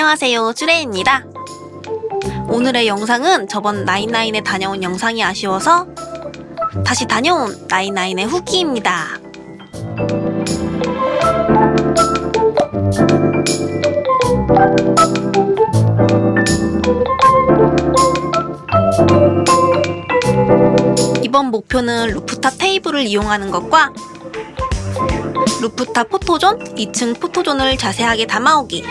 안녕하세요, 쭈레입니다. 오늘의 영상은 저번 나인나인에 다녀온 영상이 아쉬워서 다시 다녀온 나인나인의 후기입니다. 이번 목표는 루프탑 테이블을 이용하는 것과 루프탑 포토존, 2층 포토존을 자세하게 담아오기.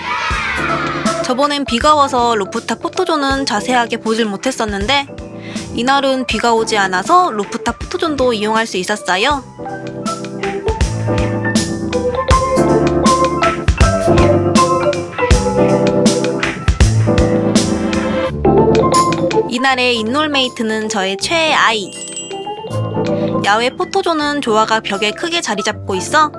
저번엔 비가 와서 루프탑 포토존은 자세하게 보질 못했었는데 이날은 비가 오지 않아서 루프탑 포토존도 이용할 수 있었어요. 이날의 인롤메이트는 저의 최애 아이. 야외 포토존은 조화가 벽에 크게 자리 잡고 있어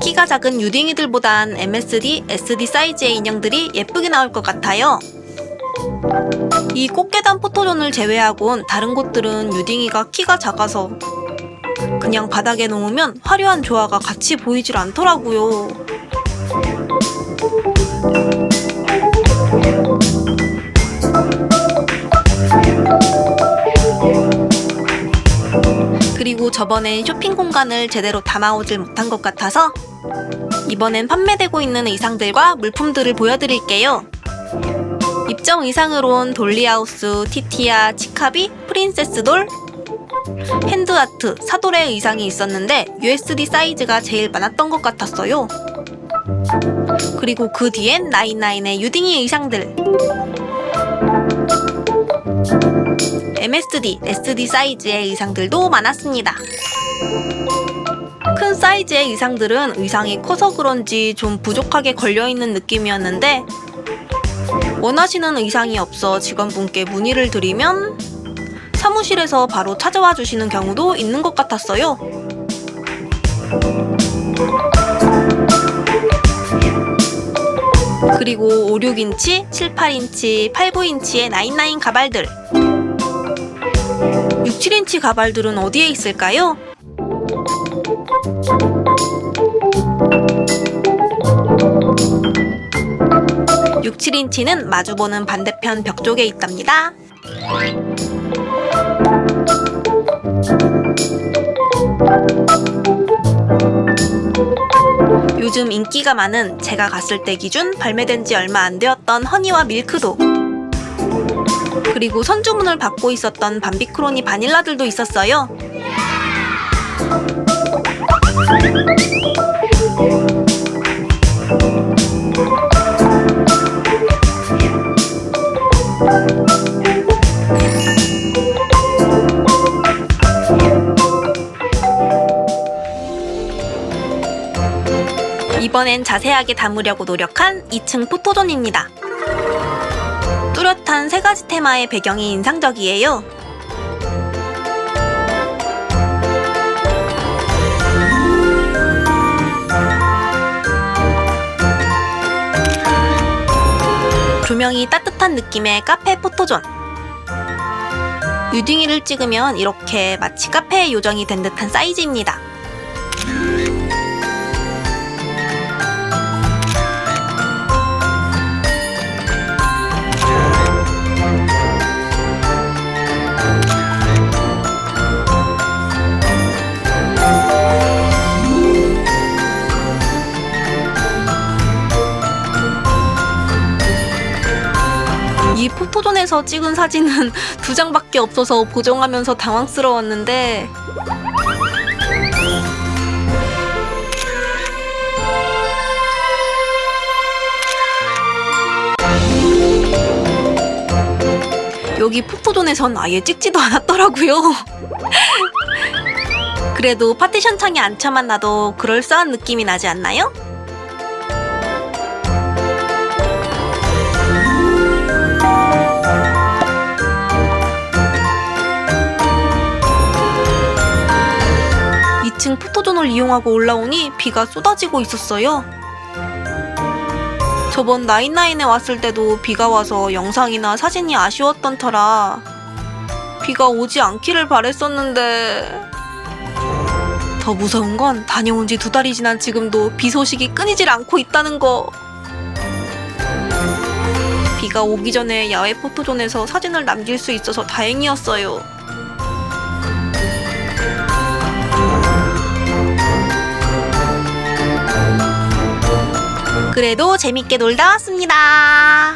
키가 작은 유딩이들보단 MSD, SD 사이즈의 인형들이 예쁘게 나올 것 같아요. 이 꽃게단 포토존을 제외하곤 다른 곳들은 유딩이가 키가 작아서 그냥 바닥에 놓으면 화려한 조화가 같이 보이질 않더라고요. 저번엔 쇼핑 공간을 제대로 담아오질 못한 것 같아서 이번엔 판매되고 있는 의상들과 물품들을 보여드릴게요. 입점 의상으론 돌리하우스, 티티아, 치카비, 프린세스 돌, 핸드아트, 사돌의 의상이 있었는데 USD 사이즈가 제일 많았던 것 같았어요. 그리고 그 뒤엔 나인나인의 유딩이 의상들. MSD, SD 사이즈의 의상들도 많았습니다. 큰 사이즈의 의상들은 의상이 커서 그런지 좀 부족하게 걸려있는 느낌이었는데 원하시는 의상이 없어 직원분께 문의를 드리면 사무실에서 바로 찾아와 주시는 경우도 있는 것 같았어요. 그리고 5, 6인치, 7, 8인치, 8, 9인치의 99 가발들 6, 7인치 가발들은 어디에 있을까요? 육, 7인치는 마주보는 반대편 벽 쪽에 있답니다. 요즘 인기가 많은 제가 갔을 때 기준 발매된 지 얼마 안 되었던 허니와 밀크도 그리고 선주문을 받고 있었던 밤비크로니 바닐라들도 있었어요. 이번엔 자세하게 담으려고 노력한 2층 포토존입니다. 뚜렷한 세 가지 테마의 배경이 인상적이에요. 조명이 따뜻한 느낌의 카페 포토존. 유딩이를 찍으면 이렇게 마치 카페의 요정이 된 듯한 사이즈입니다. 포토존에서 찍은 사진은 두 장밖에 없어서 보정하면서 당황스러웠는데 여기 포토존에선 아예 찍지도 않았더라고요. 그래도 파티션 창에 앉혀만 놔도 그럴싸한 느낌이 나지 않나요? 2층 포토존을 이용하고 올라오니 비가 쏟아지고 있었어요. 저번 나인나인에 왔을 때도 비가 와서 영상이나 사진이 아쉬웠던 터라 비가 오지 않기를 바랬었는데 더 무서운 건 다녀온 지 두 달이 지난 지금도 비 소식이 끊이질 않고 있다는 거. 비가 오기 전에 야외 포토존에서 사진을 남길 수 있어서 다행이었어요. 그래도 재밌게 놀다 왔습니다.